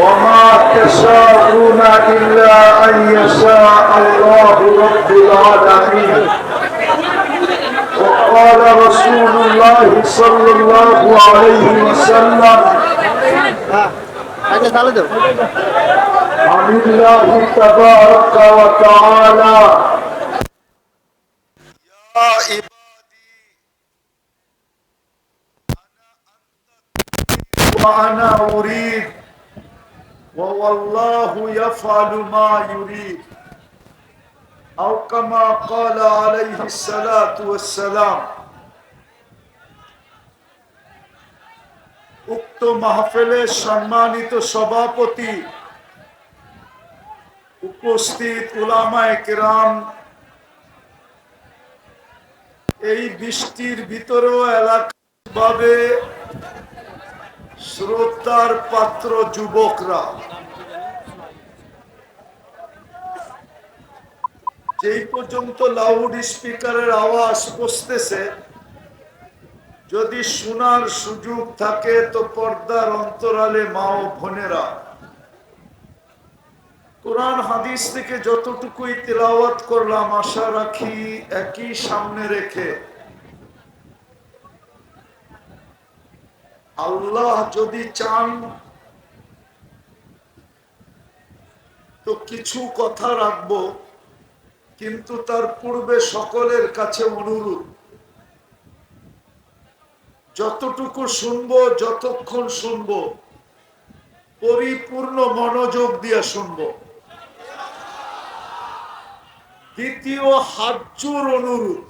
وما تشاءون إلا أن يشاء الله رب العالمين وقال رسول الله صلى الله عليه وسلم عن الله تبارك وتعالى يا عبادي أنا أريد وأنا أريد والله يفعل ما يريد أو كما قال عليه الصلاة والسلام উক্ত মাহফিলের সম্মানিত সভাপতি উপস্থিত উলামায়ে কেরাম এই বৃষ্টির ভিতরেও এলাকাভাবে শ্রদ্ধার পাত্র যুবকরা, যেই পর্যন্ত লাউড স্পিকারের আওয়াজ পৌঁছতেছে যদি শোনার সুযোগ থাকে তো পর্দার অন্তরালে মা ও বোনেরা, কোরআন হাদিস থেকে যতটুকুই তেলাওয়াত করলাম, আশা রাখি একই সামনে রেখে আল্লাহ যদি চান, তো কিছু কথা রাখব, কিন্তু তার পূর্বে সকলের কাছে অনুরোধ। যতটুকু শুনব, যতক্ষণ শুনব, পরিপূর্ণ মনোযোগ দিয়ে শুনব। দ্বিতীয় হাজুর অনুরোধ।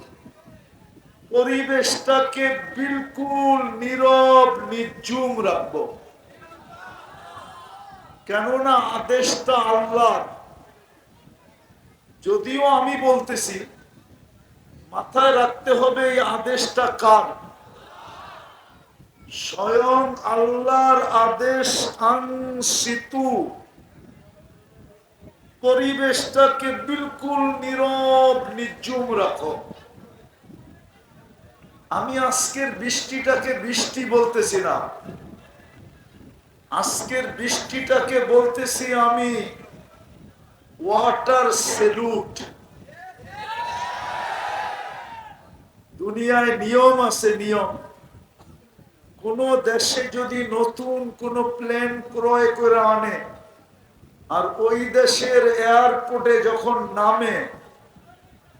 পরিবেশটাকে বিলকুল নীরব নির্জুম রাখব। কেননা আদেশটা আল্লাহ যদিও আমি বলতেছি, মাথায় রাখতে হবে এই আদেশটা কার? স্বয়ং আল্লাহর আদেশ আংসিতু পরিবেশটাকে বিলকুল নীরব নির্জুম রাখো। আমি আজকের বৃষ্টিটাকে বৃষ্টি বলতেছি না। আজকের বৃষ্টিটাকে বলতেছি আমি ওয়াটার সেলুট দুনিয়ায় নিয়ম আছে, নিয়ম। কোন দেশে যদি নতুন কোন প্লেন ক্রয় করে আনে, আর ওই দেশের এয়ারপোর্টে যখন নামে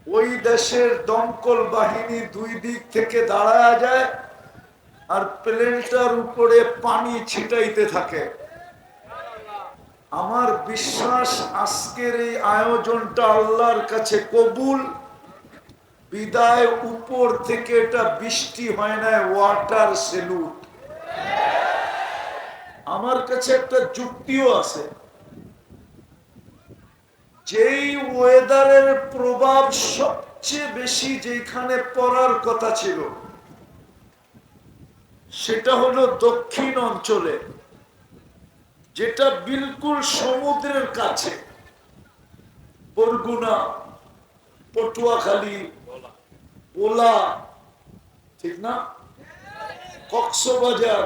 ওই দেশের দমকল বাহিনী দুই দিক থেকে দাঁড়ায় যায় আর প্লেনটার উপরে পানি ছিটাইতে থাকে। আমার বিশ্বাস আজকের এই আয়োজনটা আল্লাহর কাছে কবুল। বিদায় উপর থেকে এটা বৃষ্টি হয় না, ওয়াটার সেলুট। আমার কাছে একটা যুক্তিও আছে। যেই ওয়েদারের প্রভাব সবচেয়ে বেশি যেখানে পড়ার কথা ছিল, সেটা হলো দক্ষিণ অঞ্চলে, যেটা বিলকুল সমুদ্রের কাছে। বরগুনা, পটুয়াখালী, ওলা, ঠিক না? কক্সবাজার।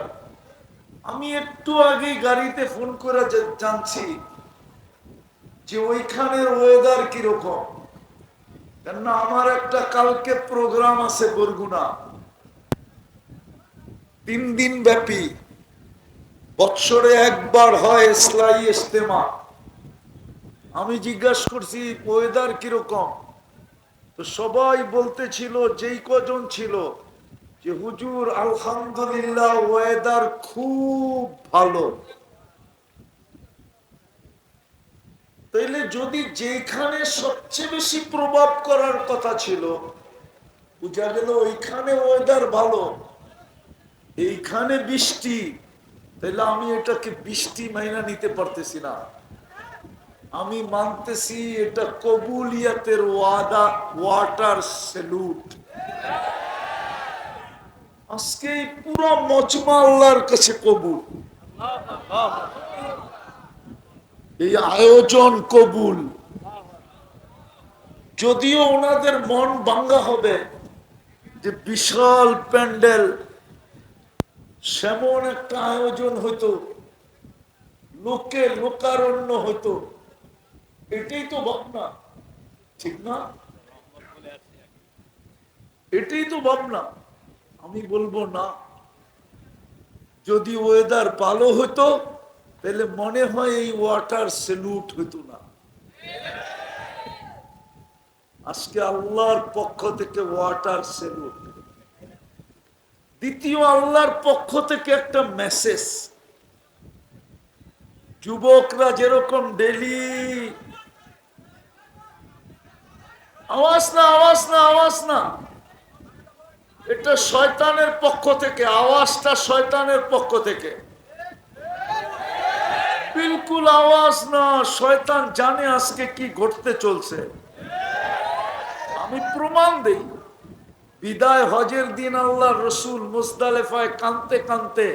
আমি একটু আগে গাড়িতে ফোন করে জানছি যে ওইখানের ওয়েদার কীরকম? কেননা আমার একটা কালকে প্রোগ্রাম আছে বরগুনা। তিন দিন ব্যাপী। বৎসরে একবার হয় ইসলাই ইস্তেমা। আমি জিজ্ঞাসা করছি ওয়েদার কীরকম? তো সবাই বলতেছিল, যেই কজন ছিল, যে, হুজুর, আলহামদুলিল্লাহ ওয়েদার খুব ভালো। তাইলে যদি যেখানে সবচেয়ে বেশি প্রভাব করার কথা ছিল, বুঝা গেল ওইখানে ওয়েদার ভালো। এইখানে বৃষ্টি তাহলে আমি এটাকে বৃষ্টি মাইনা নিতে পারতেছি না। আমি মানতেছি এটা কবুলিয়াতের ওয়াদা ওয়াটার সেলুট আজকে পুরো মজমা আল্লাহর কাছে কবুল। এই আয়োজন কবুল। যদিও ওনাদের মন ভাঙ্গা হবে, যে বিশাল প্যান্ডেল, সেমন একটা আয়োজন হইতো লোকে লোকারণ্য হতো, এটাই তো ভাবনা, ঠিক না? এটাই তো ভাবনা, আমি বলব না। যদি ওয়েদার ভালো হতো তাহলে মনে হয় এই ওয়াটার সেলুট হতো না। আজকে আল্লাহর পক্ষ থেকে ওয়াটার সেলুট। দ্বিতীয় আল্লাহর পক্ষ থেকে একটা মেসেজ। যুবকরা যেরকম ডেলি আওয়াজ না আওয়াজ না আওয়াজ না। এটা শয়তানের পক্ষ থেকে, আওয়াজটা শয়তানের পক্ষ থেকে। বিলকুল আওয়াজ না, শয়তান জানে আজকে কি ঘটতে চলছে। আমি প্রমাণ দেই, বিদায় হজের দিন আল্লাহ রসুল মুজদালেফায় কানতে কানতে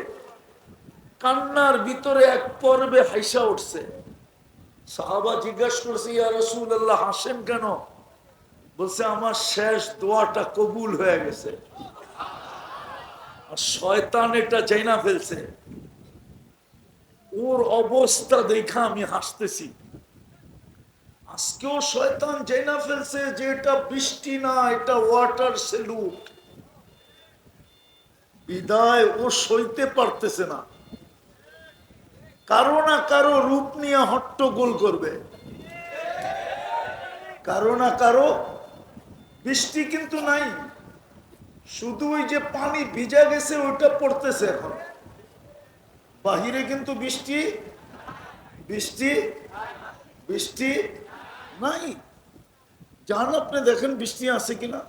কান্নার ভিতরে এক পর্বে হাইসা উঠছে। সাহাবা জিজ্ঞাসা করছে, ইয়া রসুল আল্লাহ হাসেন কেন? বলছে, আমার শেষ দোয়াটা কবুল হয়ে গেছে। আর শয়তান এটা চাইনা ফেলছে। ওর অবস্থা দেখা আমি হাসতেছি। আজকেও শয়তান চাইনা ফেলছে, যে এটা বৃষ্টি না, এটা ওয়াটার সেলুট বিদায় ও সইতে পারতেছে না। কারও না কারও রূপ নিয়ে হট্টগোল করবে। কারও না কারও বৃষ্টি কিন্তু নাই। শুধু ওই যে পানি ভিজা গেছে, ওইটা পড়তেছে এখন। বাহিরে কিন্তু বৃষ্টি বৃষ্টি বৃষ্টি নাই। যান আপনি দেখেন বৃষ্টি আছে কিনা?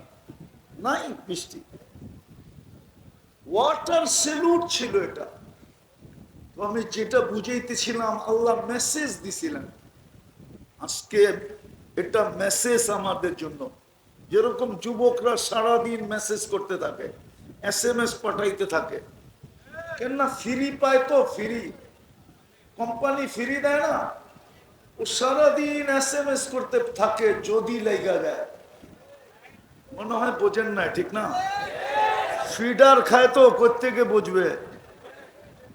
নাই বৃষ্টি। ওয়াটার সেলুট ছিল এটা। তো আমি যেটা বুঝাইতেছিলাম, আল্লাহ মেসেজ দিছিলেন। আজকে এটা মেসেজ আমাদের জন্য। যেরকম যুবকরা সারাদিন মেসেজ করতে থাকে এস এম এস পাঠাইতে থাকে। কেন না ফ্রি পায় তো ফ্রি কোম্পানি ফ্রি দেয় না। ও সারাদিন এস এম এস করতে থাকে, যদি লেগা যায়। মনে হয় বোঝেন না ঠিক না? ফিডার খায় তো কোথেকে বুঝবে?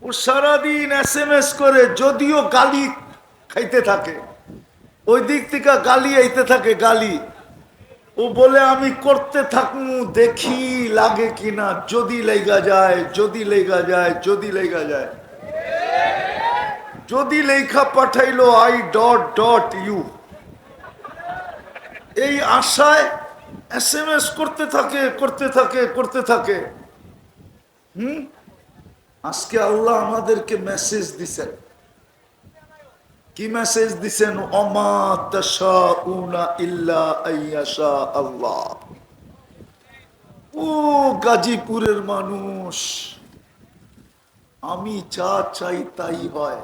ও সারাদিন এস এম এস করে, যদিও গালি খাইতে থাকে। ওই দিক থেকে গালি আইতে থাকে, গালি। ও বলে, আমি করতে থাকমু দেখি লাগে কিনা। যদি লেগা যায়, যদি লেগা যায়, যদি লেগা যায়। যদি লেখা পাঠাইলো আই ডট ডট ইউ এই আশায় এস এম এস করতে থাকে করতে থাকে করতে থাকে। হুম? আজকে আল্লাহ আমাদেরকে মেসেজ দিছেন। কি মেসেজ দিছেন? আল্লাহ। ও গাজীপুরের মানুষ, আমি যা চাই তাই হয়।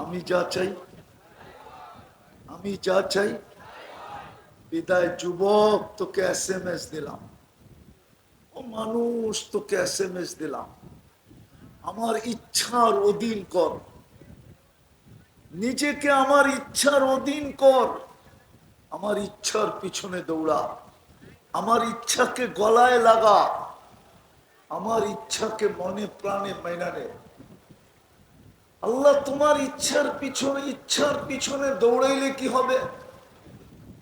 আমি যা চাই, আমি যা চাই, বিদায় যুবক, তোকে এস এম এস দিলাম। ও মানুষ, তোকে এস এম এস দিলাম। আমার ইচ্ছার অধীন কর। নিজেকে আমার ইচ্ছার অধীন কর। আমার ইচ্ছার পিছনে দৌড়া। আমার ইচ্ছাকে গলায় লাগা। আমার ইচ্ছাকে মনে প্রাণে মেনানে আল্লাহ তোমার ইচ্ছার পিছনে ইচ্ছার পিছনে দৌড়াইলে কি হবে?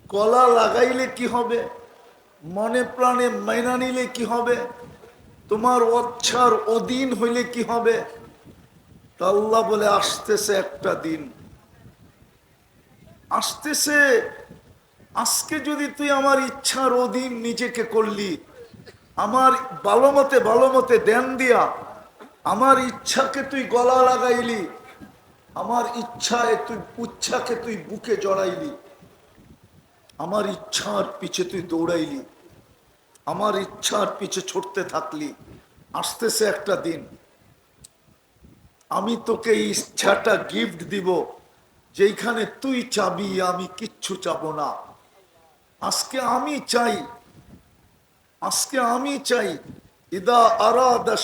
গলা লাগাইলে কি হবে? মনে প্রাণে মাইনা নিলে কি হবে? তোমার অচ্ছার অধীন হইলে কি হবে? তা আল্লাহ বলে, আসতেছে একটা দিন। আসতেছে, আজকে যদি তুই আমার ইচ্ছার অধীন নিজেকে করলি, আমার ভালো মতে ভালো মতে দেন দিয়া আমার ইচ্ছাকে তুই গলা লাগাইলি, আমার ইচ্ছায় তুই উচ্ছাকে তুই বুকে জড়াইলি, আমার ইচ্ছার পিছে তুই দৌড়াইলি, আমার ইচ্ছার পিছে ছুটতে থাকলি, আসতেছে একটা দিন। আমি তোকে ইচ্ছাটা গিফট দিব। যেইখানে তুই চাবি, আমি কিচ্ছু চাবো না। আজকে আমি চাই, আজকে আমি চাই, ইদা আরাদা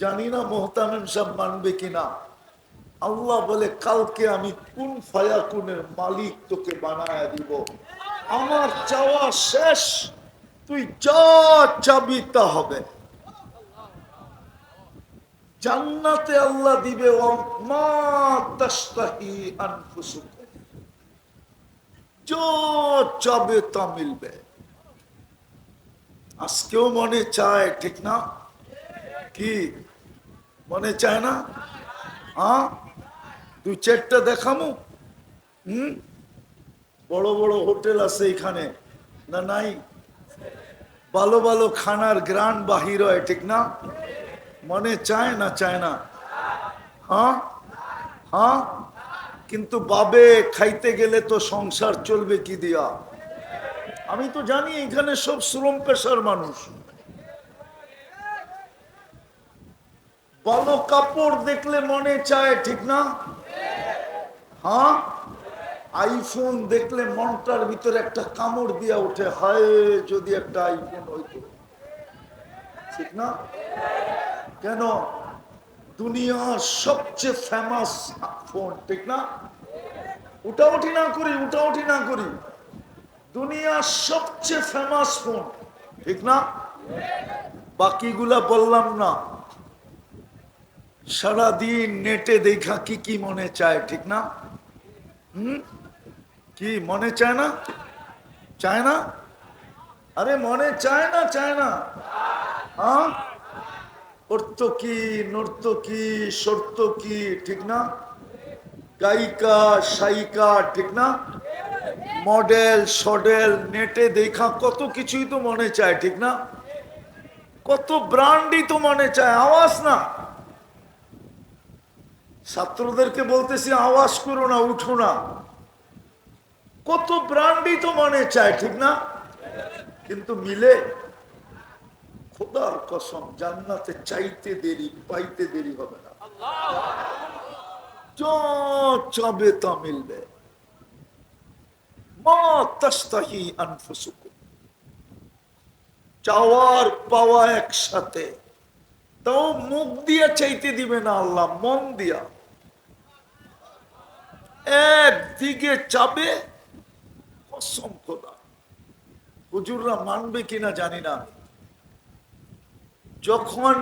জানি না মোহতামিম সাহেব মানবে কিনা। আল্লাহ বলে, কালকে আমি কোন ফায়াকুনের মালিক তোকে বানায় দিব। আমার চাওয়া শেষ। তুই যা চাবি তা হবে। জান্নাতে আল্লাহ দিবে চাবে তা মিলবে। আজকেও মনে চায়, ঠিক না? কি? মনে চায় না? হ্যাঁ দুই চারটা দেখামো? হুম? বড় বড় হোটেল আছে এখানে, না নাই? ভালো ভালো খানার গ্রান বাহির হয়, ঠিক না? মনে চায় না চায় না। হ্যাঁ? হ্যাঁ? কিন্তু বাবে খাইতে গেলে তো সংসার চলবে কি দিয়া? আমি তো জানি এখানে সব শ্রম পেশার মানুষ। ভালো কাপড় দেখলে মনে চায়, ঠিক না? হ্যাঁ? আইফোন দেখলে মনটার ভিতরে একটা কামড় দিয়া ওঠে, হায়, যদি একটা আইফোন হইতো। ঠিক না? কেন? দুনিয়ার সবচেয়ে ফেমাস ফোন ঠিক না? উঠা উঠি না করি উঠা উঠি না করি। দুনিয়ার সবচেয়ে ফেমাস ফোন ঠিক না? বাকিগুলা বললাম না। সারাদিন নেটে দেখা কি কি মনে চায়, ঠিক না? হুম? কি মনে চায় না? চায় না? আরে মনে চায় না চায় না। হ্যাঁ কি নর্তকী সর্তকী ঠিক না? গায়িকা সাইকা ঠিক না? মডেল, সডেল, নেটে দেখা কত কিছুই তো মনে চায়, ঠিক না? কত ব্রান্ডই তো মনে চায়, আওয়াজ না। ছাত্রদেরকে বলতেছি, আওয়াজ করো না, উঠো না। কত ব্রান্ডই তো মনে চায়, ঠিক না? কিন্তু মিলে খোদার কসম, জান্নাতে চাইতে দেরি, পাইতে দেরি হবে না। চাবে তা মিলবে। চাওয়ার পাওয়া একসাথে। তাও মুখ দিয়া চাইতে দিবে না আল্লাহ, মন দিয়া। একদিকে চাবে, কসম খোদা। হুজুররা মানবে কিনা জানি না আমি। যখন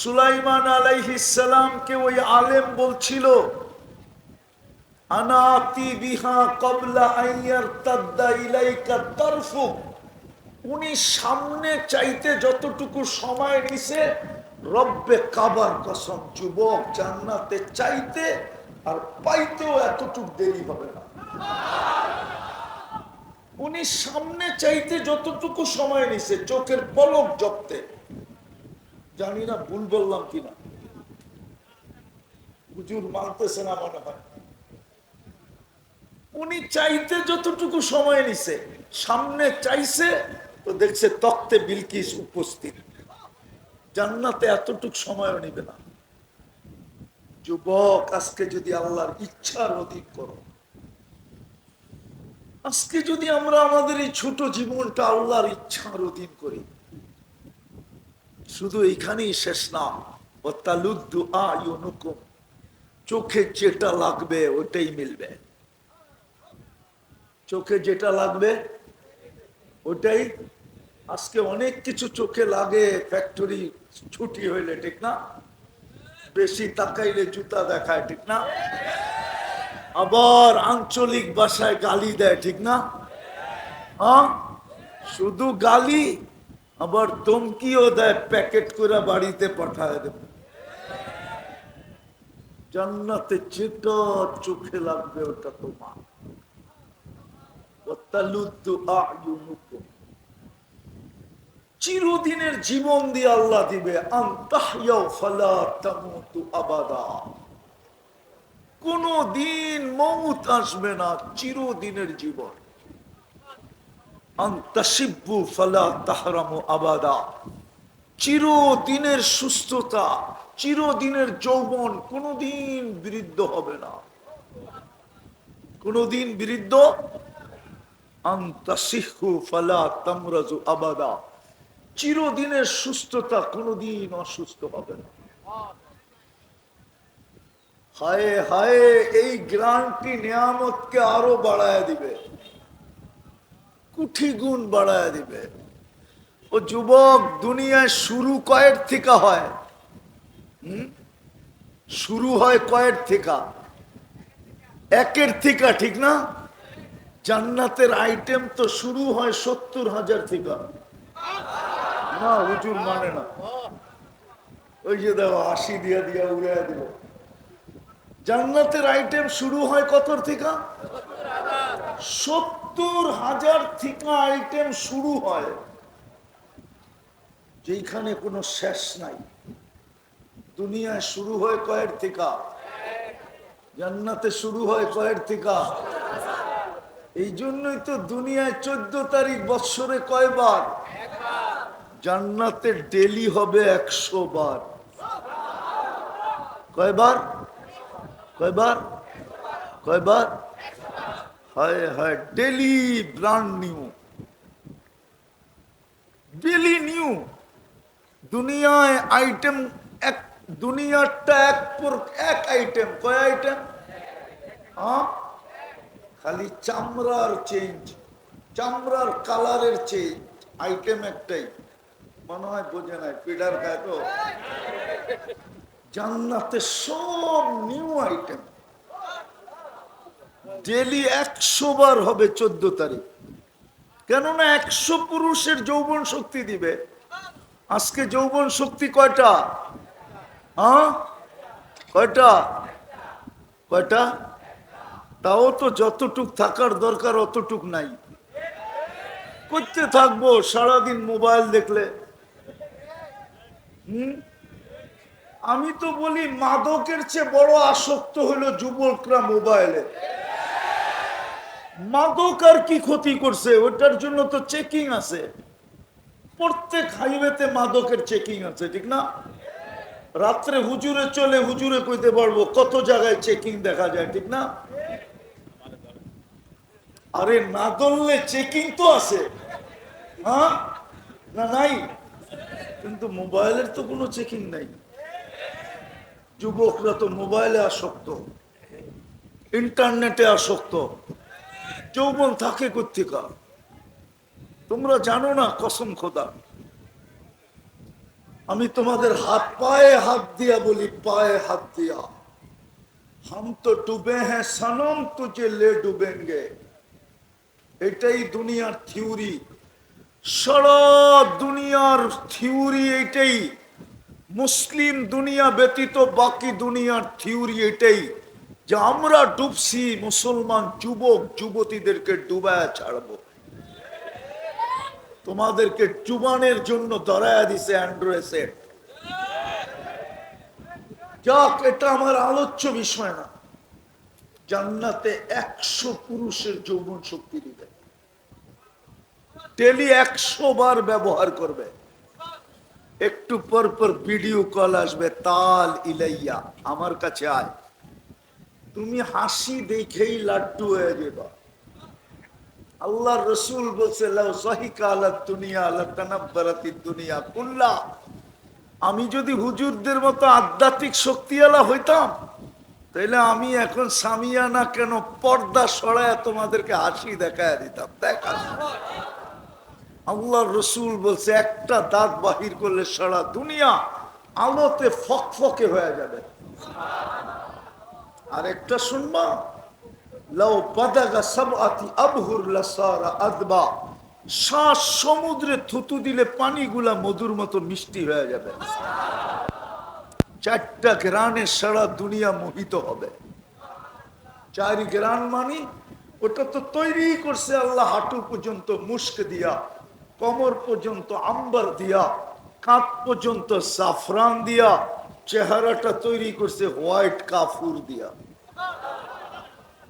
সুলাইমান আলাইহিসালামকে ওই আলেম বলছিল উনি সামনে চাইতে যতটুকু সময় নিছে, রব্বে কাবার কসম, যুবক জান্নাতে চাইতে আর পাইতেও এতটুকু দেরি হবে না উনি সামনে চাইতে যতটুকু সময় নিছে, চোখের পলক জপতে। জানি না ভুল বললাম কিনা। হুজুর মানতেছে না মনে হয় উনি চাইতে যতটুকু সময় নিছে, সামনে চাইছে, তো দেখছে তক্তে বিলকিস উপস্থিত। জান্নাতে এতটুক সময়ও নিবে না। যুবক, আজকে যদি আল্লাহর ইচ্ছার অধিক করো। আজকে যদি আমরা আমাদের এই ছোট জীবনটা আল্লাহর ইচ্ছার অধীন করি। শুধু এইখানেই শেষ না। চোখে যেটা লাগবে ওটাই মিলবে। চোখে যেটা লাগবে ওটাই আজকে অনেক কিছু চোখে লাগে ফ্যাক্টরি ছুটি হইলে, ঠিক না? বেশি তাকাইলে জুতা দেখায়, ঠিক না? আবার আঞ্চলিক ভাষায় গালি দেয়, ঠিক না? হ্যাঁ? শুধু গালি আবার ধমকিও দেয়, প্যাকেট করে বাড়িতে পাঠায় দেবে। জান্নাতে যেটা চোখে লাগবে ওটা তোমার। চিরদিনের জীবন দিয়ে আল্লাহ দিবে কোন দিন মৌত আসবে না, চিরদিনের জীবন। আন্তাসিব্বু ফালা তাহরামু আবাদা। চিরদিনের সুস্থতা, চিরদিনের যৌবন কোনদিন বৃদ্ধ হবে না। কোনদিন বৃদ্ধ আন্তাসিহু ফালা তামরাজু আবাদা। চিরদিনের সুস্থতা কোনদিন অসুস্থ হবে না। হায় হায়, এই গ্রান্টি নিয়ামতকে আরও বাড়ায় দিবে। কুঠি গুণ বাড়ায় দিবে। ও যুবক দুনিয়ায় শুরু কয়ের থেকে হয়? শুরু হয় কয়ের থেকে। একের থেকে, ঠিক না? জান্নাতের আইটেম তো শুরু হয় সত্তর হাজার থেকে। না, হুজুর মানে না। ওই যে দেখো, আশি দিয়া দিয়া উড়ে দিল। জান্নাতের আইটেম শুরু হয় কত থেকে? সত্তর হাজার থেকে আইটেম শুরু হয়। যেখানে কোনো শেষ নাই। দুনিয়ায় শুরু হয় কয়ের থেকে জান্নাতে শুরু হয় কয়ের থেকে এই জন্যই তো দুনিয়ায় চোদ্দ তারিখ বৎসরে কয়বার? জান্নাতে ডেলি হবে একশো বার। কয়বার? কয়বার? কয়বার? হয় হয় daily brand new daily new দুনিয়ায় আইটেম এক, দুনিয়ারটা এক এক আইটেম কয় আইটেম হ্যাঁ? খালি চামড়ার চেঞ্জ চামড়ার কালারের চেঞ্জ আইটেম একটাই। মনে হয় বোঝে নাই পিডার খায় তো। জান্নাতে সব নিউ আইটেম ডেলি একশো বার হবে চোদ্দ তারিখ। কেননা একশো পুরুষের যৌবন শক্তি দিবে। আজকে যৌবন শক্তি কয়টা? হ্যাঁ? কয়টা? কয়টা? তাও তো যতটুক থাকার দরকার অতটুক নাই। করতে থাকব, সারাদিন মোবাইল দেখলে। হুম? আমি তো বলি, মাদকের চেয়ে বড় আসক্ত হলো যুবকরা মোবাইলে। মাদক আর কি ক্ষতি করছে? ওটার জন্য তো চেকিং আছে। প্রত্যেক হাইওয়েতে মাদকের চেকিং আছে, ঠিক না? রাত্রে হুজুরে চলে, হুজুরে কইতে পারব কত জায়গায় চেকিং দেখা যায়, ঠিক না? আরে না ধরলে চেকিং তো আছে। হ্যাঁ? না নাই? কিন্তু মোবাইলের তো কোনো চেকিং নাই। যুবকরা তো মোবাইলে আসক্ত। ইন্টারনেটে আসক্ত। যৌবন থাকে কোথেকা তোমরা জানো না, কসম খোদা। আমি তোমাদের হাত, পায়ে হাত দিয়া বলি, পায়ে হাত দিয়া। হাম তো ডুবে হ্যাঁ সনম তুঝে লে ডুবেঙ্গে। এটাই দুনিয়ার থিওরি। সারা দুনিয়ার থিওরি এটাই। মুসলিম দুনিয়া ব্যতীত বাকি দুনিয়ার থিওরি এটাই। যে আমরা ডুবছি, মুসলমান যুবক, যুবতীদেরকে ডুবায় ছাড়বো। তোমাদেরকে চুবানের জন্য ধরায়া দিছে যাক, এটা আমার আলোচ্য বিষয় না। জান্নাতে একশো পুরুষের যৌবন শক্তি দিবে। ডেলি একশো বার ব্যবহার করবে। একটু পর পর ভিডিও কল আসবে, তাল ইলাইয়া, আমার কাছে আয়। তুমি হাসি দেখেই লাড্ডু হয়ে যাবা। আল্লাহ রসুল বলছে আমি যদি হুজুরদের মতো আধ্যাত্মিক শক্তিওয়ালা হইতাম, তাইলে আমি এখন সামিয়ানা কেন পর্দা সরায় তোমাদেরকে হাসি দেখায় দিতাম। দেখ। আল্লাহ রসুল বলছে, একটা দাঁত বাহির করলে সারা দুনিয়া আলোতে ফকফকে হয়ে যাবে। আর একটা শুনবা? লাউ পাদাগা সমুদ্রে থুতু দিলে পানিগুলা মধুর মতো মিষ্টি হয়ে যাবে। চারটা গ্রানে সারা দুনিয়া মোহিত হবে। চারি গ্রান মানি ওটা তো তৈরি করছে আল্লাহ হাঁটু পর্যন্ত মুস্ক দিয়া, কমর পর্যন্ত আম্বার দিয়া, কাঁধ পর্যন্ত সাফরান দিয়া চেহারাটা তৈরি করছে হোয়াইট কাফুর দিয়া।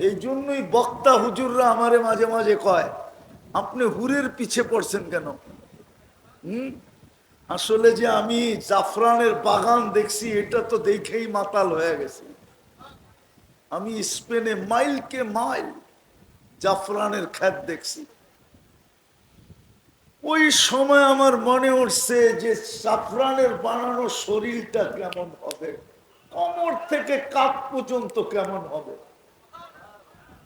এই জন্যই বক্তা হুজুররা আমারে মাঝে মাঝে কয়, আপনি হুরের পিছে পড়ছেন কেন? হুম? আসলে যে আমি জাফরানের বাগান দেখছি, এটা তো দেখেই মাতাল হয়ে গেছি। আমি স্পেনে মাইলকে মাইল জাফরানের খ্যাত দেখছি। ওই সময় আমার মনে উঠছে যে সাফরানের বানানো শরীরটা কেমন হবে? কমর থেকে কাপ পর্যন্ত কেমন হবে?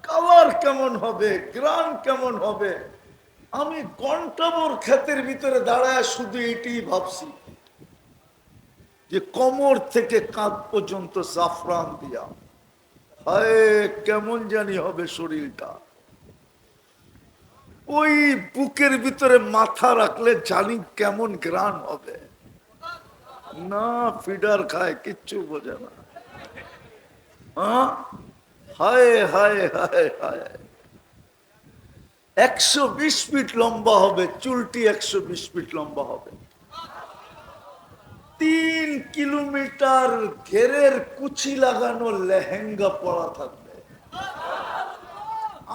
কালার কেমন হবে? গ্রাম কেমন হবে? আমি ঘন্টাভর ক্ষেতের ভিতরে দাঁড়ায় শুধু এটি ভাবছি যে কোমর থেকে কাঁধ পর্যন্ত জাফরান দিয়া। হায়, কেমন জানি হবে শরীরটা। ওই বুকের ভিতরে মাথা রাখলে জানি কেমন গ্রান হবে। না, ফিডার খায়, কিচ্ছু বোঝে না। একশো বিশ ফিট লম্বা হবে, চুলটি একশো বিশ ফিট লম্বা হবে। তিন কিলোমিটার ঘেরের কুচি লাগানো লেহেঙ্গা পরা থাকবে।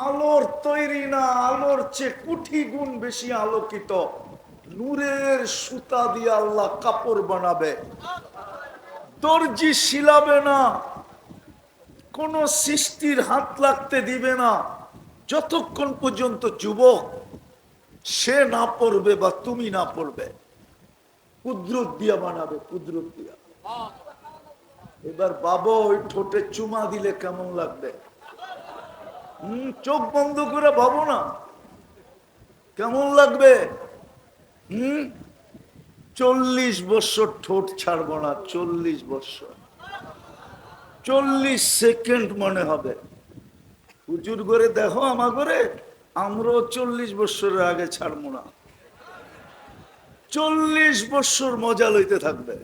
আলোর তৈরি না, আলোর চেয়ে কুঠি গুণ বেশি আলোকিত। নূরের সুতা দিয়ে আল্লাহ কাপড় বানাবে। দর্জি শিলাবে না। কোন সৃষ্টির হাত লাগতে দিবে না। যতক্ষণ পর্যন্ত যুবক সে না পড়বে বা তুমি না পড়বে, কুদরত দিয়া বানাবে, কুদরত দিয়া। এবার বাবা ওই ঠোঁটে চুমা দিলে কেমন লাগবে? চোখ বন্ধ করে ভাবো না। কেমন লাগবে? হম, চল্লিশ বছর ঠোঁট ছাড়বো না, চল্লিশ বছর। চল্লিশ সেকেন্ড মনে হবে। হুজুর করে দেখো আমা করে, আমরাও চল্লিশ বছরের আগে ছাড়বো না। চল্লিশ বছর মজা লইতে থাকবে।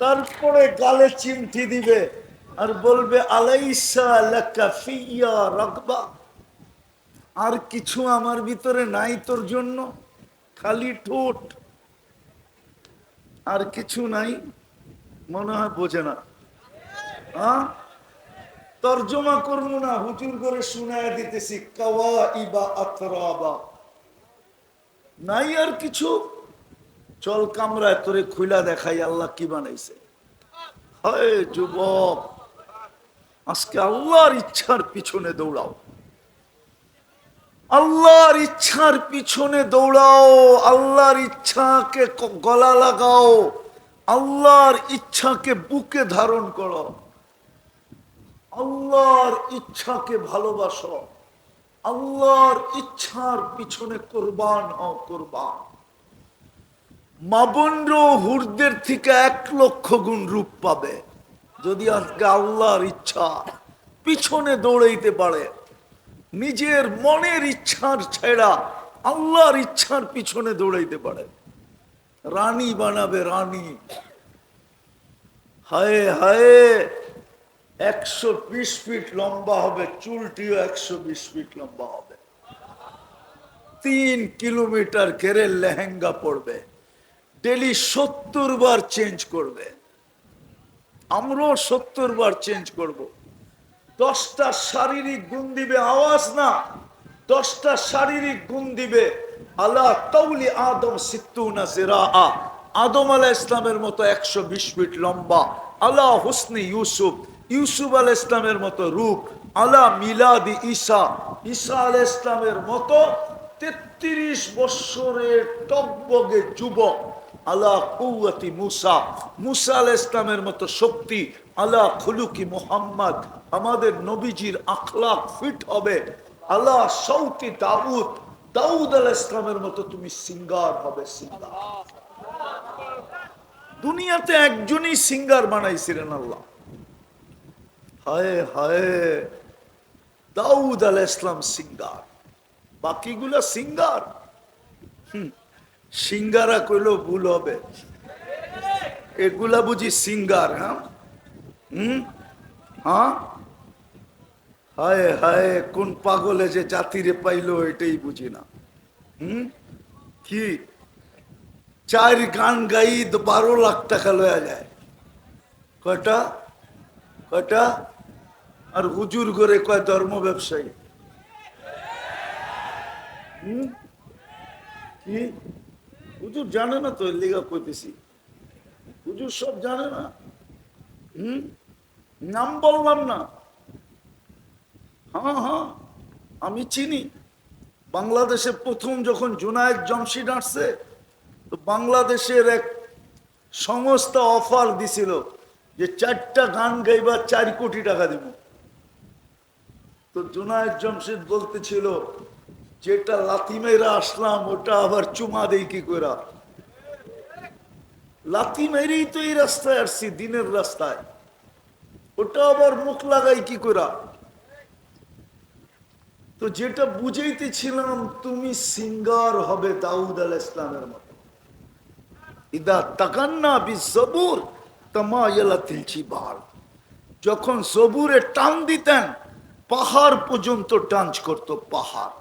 তারপরে গালে চিমটি দিবে। আর বলবে, আলাইসা আর কিছু আমার ভিতরে নাই তোর জন্য, খালি ঠোঁট। আর কিছু নাই, মনে হয় বোঝে না। হ্যাঁ তর্জমা করব না, হুজুর করে শুনায় দিতেছি কাওয়া ইবা আতরাবা। নাই আর কিছু? চল কামরায় তোরে খুইলা দেখাই, আল্লাহ কি বানাইছে। হয় যুবক! আজকে আল্লাহর ইচ্ছার পিছনে দৌড়াও। আল্লাহর ইচ্ছার পিছনে দৌড়াও, আল্লাহর ইচ্ছাকে গলা লাগাও, আল্লাহর ইচ্ছাকে বুকে ধারণ করো। আল্লাহর ইচ্ছাকে ভালোবাসো। আল্লাহর ইচ্ছার পিছনে কোরবান হও, কোরবান। মাবন্ড হুরদের থেকে এক লক্ষ গুণ রূপ পাবে। যদি আজকে আল্লাহর ইচ্ছা পিছনে দৌড়াইতে পারে, নিজের মনের ইচ্ছার ছেড়া আল্লাহর ইচ্ছার পিছনে দৌড়াইতে পারে। রানী বানাবে রানী। হায় হায়, একশো বিশ ফিট লম্বা হবে, চুলটিও একশো বিশ ফিট লম্বা হবে। তিন কিলোমিটার ঘেরে লেহেঙ্গা পড়বে ডেলি সত্তর বার চেঞ্জ করবে। আমরাও সত্তর বার চেঞ্জ করব। দশটা শারীরিক গুণ দিবে আওয়াজ না, দশটা শারীরিক গুণ দিবে আল্লাহ তৌলি আদম সিত্তুনা জিরা আদম আলাহ ইসলামের মতো একশো বিশ ফিট লম্বা আল্লাহ হুসনি ইউসুফ ইউসুফ আল ইসলামের মতো রূপ আল্লাহ মিলাদি ঈসা। ঈসা আল ইসলামের মতো তেত্রিশ বৎসরের টব্বগে যুবক। আল্লাহ কৌয়াতি মুসা। মুসা আল ইসলামের মতো শক্তি আল্লাহ খুলুকি মুহাম্মদ। আমাদের নবীজির আখলাক ফিট হবে। আল্লাহ সৌতি দাউদ। দাউদ আল ইসলামের মতো তুমি সিঙ্গার হবে, সিঙ্গার। দুনিয়াতে একজনই সিঙ্গার বানাইছিলেন আল্লাহ। হায় হায়। দাউদ আল ইসলাম সিঙ্গার। বাকিগুলা সিঙ্গার। হুম। সিঙ্গারা কইলেও ভুল হবে। এগুলা বুঝি সিঙ্গার হ্যাঁ? হুম? হ্যাঁ? হায় হায়, কোন পাগলে যে জাতিরে পাইলো এটাই বুঝি না। হুম? কি? চার গান গাই বারো লাখ টাকা লয়া যায়। কয়টা? কয়টা? আর হুজুর করে কয় ধর্ম ব্যবসায়ী? হুম? কি? হুজুর জানে না তো লিগা কইতেছি। হুজুর সব জানে না। হুম? নাম বললাম না। হ্যাঁ হ্যাঁ আমি চিনি। বাংলাদেশে প্রথম যখন জুনায়দ জমশিদ আসছে, তো বাংলাদেশের এক সংস্থা অফার দিছিল যে চারটা গান গাইবা চার কোটি টাকা দিব। তো জুনায়দ জমশিদ বলতেছিল যেটা লাথি মেরা আসলাম, ওটা আবার চুমা দেই কি করে লাথি মেরেই তো এই রাস্তায় আসছি, দিনের রাস্তায়। ওটা আবার মুখ লাগাই কি করে তো যেটা বুঝাইতেছিলাম, তুমি সিঙ্গার হবে দাউদ আল ইসলামের মতো। ইদা তাকান্না বি সবুর তামায়ালাতিল জিবাল। যখন সবুরে টান দিতেন, পাহাড় পর্যন্ত টাঞ্চ করত পাহাড়।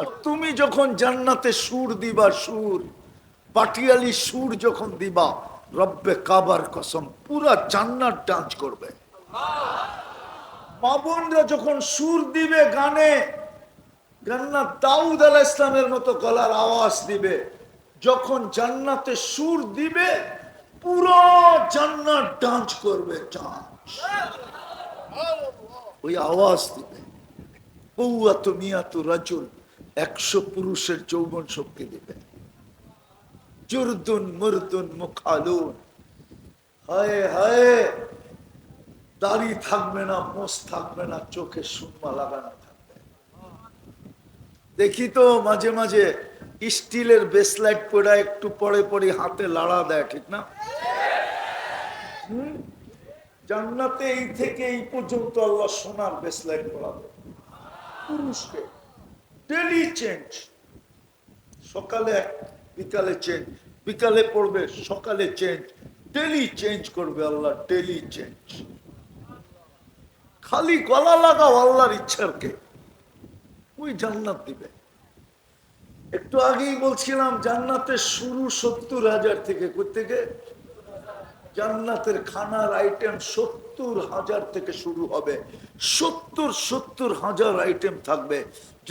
আর তুমি যখন জান্নাতে সুর দিবা, সুর, পাটিয়ালি সুর যখন দিবা, রব্বে কাবার কসম, পুরা জান্নাত ডান্স করবে। মা বোনরা যখন সুর দিবে গানে, জান্নাত দাউদ আলাহ ইসলামের মতো গলার আওয়াজ দিবে। যখন জান্নাতে সুর দিবে, পুরো জান্নাত ডান্স করবে ডান্স ওই আওয়াজ দিবে। পৌয়াত মিয়াত রাজুল একশো পুরুষের যৌবন শক্তি দিবে। জুরদুন, মুরদুন, মুখালুন। হায় হায়! দাড়ি থাকবে না, মোষ থাকবে না, চোখে সুরমা লাগানো থাকবে। দেখি তো মাঝে মাঝে স্টিলের বেসলাইট পড়া একটু পরে পরে হাতে লাড়া দেয়, ঠিক না? জান্নাতে এই থেকে এই পর্যন্ত আল্লাহ সোনার বেসলাইট পড়াবে পুরুষকে। ডেলি চেঞ্জ সকালে বিকালে চেঞ্জ বিকালে পড়বে, সকালে চেঞ্জ ডেলি চেঞ্জ করবে আল্লাহ ডেলি চেঞ্জ খালি গলা লাগাও আল্লাহর ইচ্ছার কে ওই জান্নাত দিবে। একটু আগেই বলছিলাম, জান্নাতের শুরু সত্তর হাজার থেকে থেকে জান্নাতের খানার আইটেম সত্তর হাজার থেকে শুরু হবে। সত্তর সত্তর হাজার আইটেম থাকবে।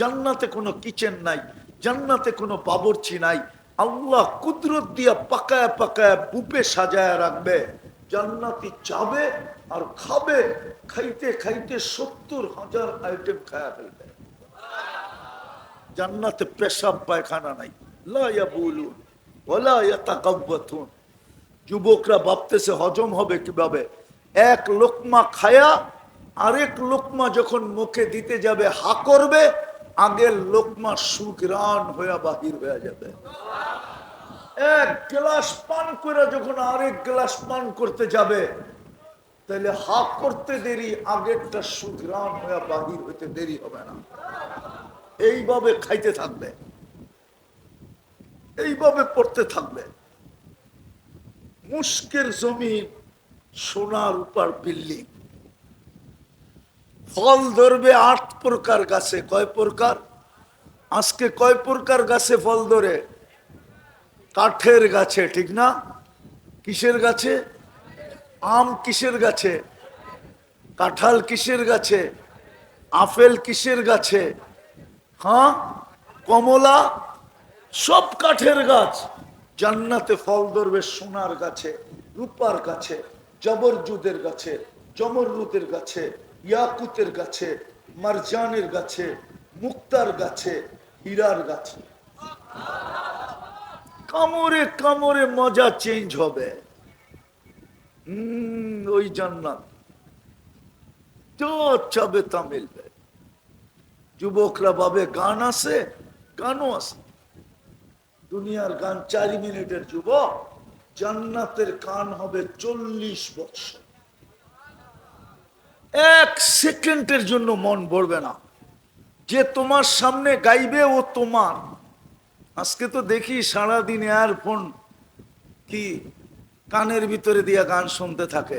জান্নাতে কোনো কিচেন নাই, জান্নাতে কোনো বাবরচি নাই। আল্লাহ কুদরত দিয়া পাকায় পাকায় বুপে সাজায় রাখবে। জান্নাতি চাবে আর খাবে, খাইতে খাইতে সত্তর হাজার আইটেম খায়া ফেলবে। জান্নাতে পেশাব, পায়খানা নাই। ইয়াতাকাব্বাতুন। যুবকরা ভাবতেছে, হজম হবে কীভাবে? এক লোকমা খায়া, আরেক লোকমা যখন মুখে দিতে যাবে, হা করবে আগের লোকমা সুগ্রান হয়ে বাহির হয়ে যাবে এক গ্লাস পান করে যখন আরেক গ্লাস পান করতে যাবে তাহলে হা করতে দেরি, আগেরটা সুগ্রান হয়ে বাহির হইতে দেরি হবে না। এইভাবে খাইতে থাকবে। এইভাবে পড়তে থাকবে। মুস্কের জমি সোনার উপর বিল্ডিং। ফল ধরবে আট প্রকার গাছে। কয় প্রকার? আজকে কয় প্রকার গাছে ফল ধরে? কাঠের গাছে, ঠিক না? কিসের গাছে? আম কিসের গাছে? কাঁঠাল কিসের গাছে? আপেল কিসের গাছে? হ্যাঁ? কমলা? সব কাঠের গাছ। জান্নাতে ফল ধরবে সোনার গাছে, রূপার গাছে, জবরজুদের গাছে, জমরুদের গাছে। ইয়াকুতের গাছে, মারজানের গাছে, মুক্তার গাছে, হীরার গাছে। কামড়ে কামড়ে মজা চেঞ্জ হবে। হম ওই জান্নাত। তো চাবে তা মিলবে। যুবকরা ভাবে গান আছে, গানও আছে। দুনিয়ার গান চারি মিনিটের যুবক, জান্নাতের গান হবে চল্লিশ বছর। এক সেকেন্ডের জন্য মন ভরবে না। যে তোমার সামনে গাইবে, ও তোমার। আজকে তো দেখি সারাদিন এয়ারফোন কি কানের ভিতরে দিয়া গান শুনতে থাকে।